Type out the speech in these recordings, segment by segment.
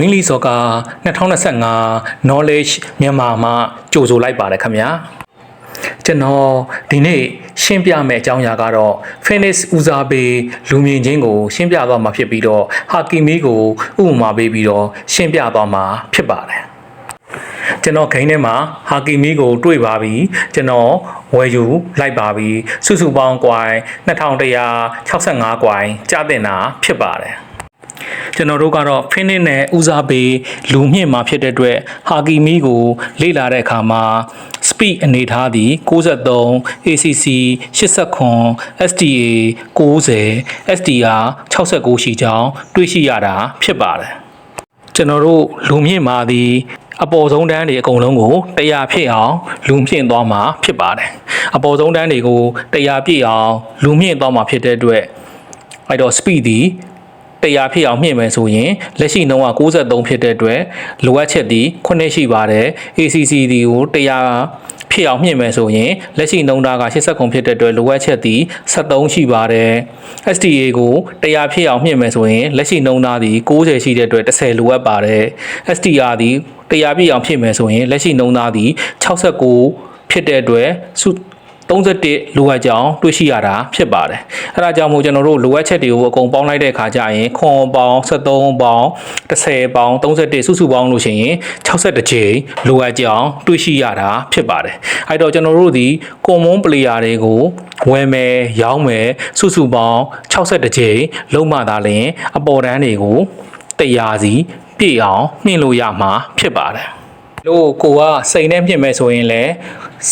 Greenlee Soccer 2025 Knowledge မြန်မာမှာကြိုဆိုလိုက်ပါတယ်ခင်ဗျာကျွန်တော်ဒီနေ့ရှင်းပြမယ့်အကြောင်းအရာကတော့ Phoenix ဦးစားပေးလူမြင်ချင်းကို ရှင်းပြသွားမှာဖြစ်ပြီးတော့ Hakimi ကိုဥပမာပေးပြီးတော့ရှင်းပြသွားမှာဖြစ်ပါတယ်ကျွန်တော်ဂိမ်းထဲမှာဟာကီမီကိုတွေ့ပါပြီကျွန်တော်ဝယ်ယူလိုက်ပါပြီစုစုပေါင်းကွိုင်း2165ကွိုင်းကြားတင်တာဖြစ်ပါတယ် ကျွန်တော်တို့ကတော့ finish နဲ့ဦးစားပေးလူမြင့်မှာဖြစ်တဲ့အတွက်ဟာကီမီကိုလေ့လာတဲ့အခါမှာ speed အနေထားသည်63 ACC 89 STA 90 SDR 69ရှိကြောင်းတွေ့ရှိရတာဖြစ်ပါတယ်ကျွန်တော်တို့လူမြင့်မှာသည်အပေါ်ဆုံးတန်းတွေအကုန်လုံးကို100ဖြစ်အောင်လူမြင့်သွားမှာဖြစ်ပါတယ်အပေါ်ဆုံးတန်းတွေကို100ပြည့်အောင်လူမြင့်သွားမှာဖြစ်တဲ့အတွက်အဲ့တော့ speed သည် 100ဖြစ်အောင်မြင့်မယ်ဆိုရင်လက်ရှိနှုန်းက63ဖြစ်တဲ့အတွက်လိုအပ်ချက်ဒီ9ရှိပါတယ် ACC ဒီကို100ဖြစ်အောင်မြင့်မယ်ဆိုရင်လက်ရှိနှုန်းသားက89ဖြစ်တဲ့အတွက်လိုအပ်ချက်ဒီ73ရှိပါတယ် STA ကို100ဖြစ်အောင်မြင့်မယ်ဆိုရင်လက်ရှိနှုန်းသားဒီ90ရှိတဲ့အတွက်10လိုအပ်ပါတယ် STR ဒီ100ပြည့်အောင်ဖြစ်မယ်ဆိုရင်လက်ရှိနှုန်းသားဒီ69ဖြစ်တဲ့အတွက်စု 31လိုအပ်ကြောင်းတွေ့ရှိရတာဖြစ်ပါတယ်။အဲဒါကြောင့်မို့ကျွန်တော်တို့လိုအပ်ချက်တွေကိုအကုန်ပေါင်းလိုက်တဲ့အခါကျရင်ခွန်ပေါင်း73ပေါင်း10ပေါင်း31စုစုပေါင်းလို့ရှိရင်62ကြိမ်လိုအပ်ကြောင်းတွေ့ရှိရတာဖြစ်ပါတယ်။အဲတော့ကျွန်တော်တို့ဒီ common player တွေကိုဝယ်မယ်ရောင်းမယ်စုစုပေါင်း62ကြိမ်လုံးမှသာလျှင်အပေါ်တန်းတွေကိုတရားစီပြည့်အောင်နှင်းလို့ရမှာဖြစ်ပါတယ်။ လို့ကိုကစိန်နဲ့မြင့်မဲ့ဆိုရင်လည်း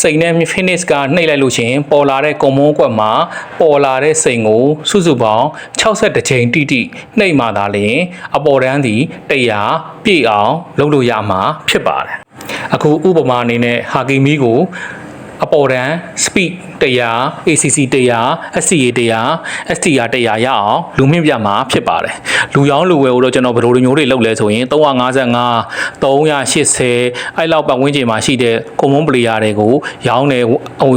စိန်နဲ့ finish ကနှိပ်လိုက်လို့ရှရင်ပေါ်လာတဲ့ကွန်မုန်းကွက်မှာပေါ်လာတဲ့စိန်ကိုစုစုပေါင်း62ချိန်တိတိနှိပ်မှသာလျှင်အပေါ်တန်းသည်100ပြည့်အောင်လုပ်လို့ရမှာဖြစ်ပါတယ်အခုဥပမာအနေနဲ့ဟာကီမီကို အပေါ်တန်း speed 100 ACC 100 SCA 100 STR 100ရအောင်လူမြင့်ပြမှာဖြစ်ပါတယ်လူရောင်းလူဝယ်ကိုတော့ကျွန်တော်ဘယ်လိုလိုမျိုးတွေလုပ်လဲဆိုရင်355 380အဲ့လောက်ပတ်ဝန်းကျင်မှာရှိတဲ့ common player တွေကိုရောင်းတယ်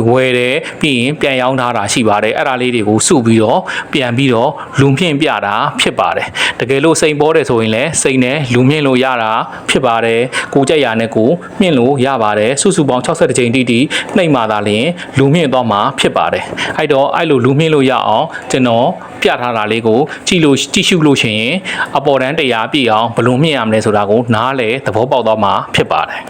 ဝယ်တယ်ပြီးရင်ပြန်ရောင်းထားတာရှိပါတယ်အဲ့ဒါလေးတွေကိုစုပြီးတော့ပြန်ပြီးတော့လူမြင့်ပြတာဖြစ်ပါတယ်တကယ်လို့စိန်ပေါ်တယ်ဆိုရင်လည်းစိန်နဲ့လူမြင့်လို့ရတာဖြစ်ပါတယ်ကိုကြက်ရနဲ့ကိုမြင့်လို့ရပါတယ်စုစုပေါင်း60ကြိမ်တိတိနှိပ်မှသာလျှင်လူမြင့်သွားမှာဖြစ်ပါတယ်အဲ့တော့အဲ့လိုလူမြင့်လို့ရအောင်ကျွန်တော်ပြထားတာလေးကိုကြည့်လို့ကြည့်ရှုလို့ရှိရင်အပေါ်တန်းတရားပြည့်အောင်ဘယ်လိုမြင့်ရမလဲဆိုတာကိုနားလေသဘောပေါက်သွားမှာဖြစ်ပါတယ်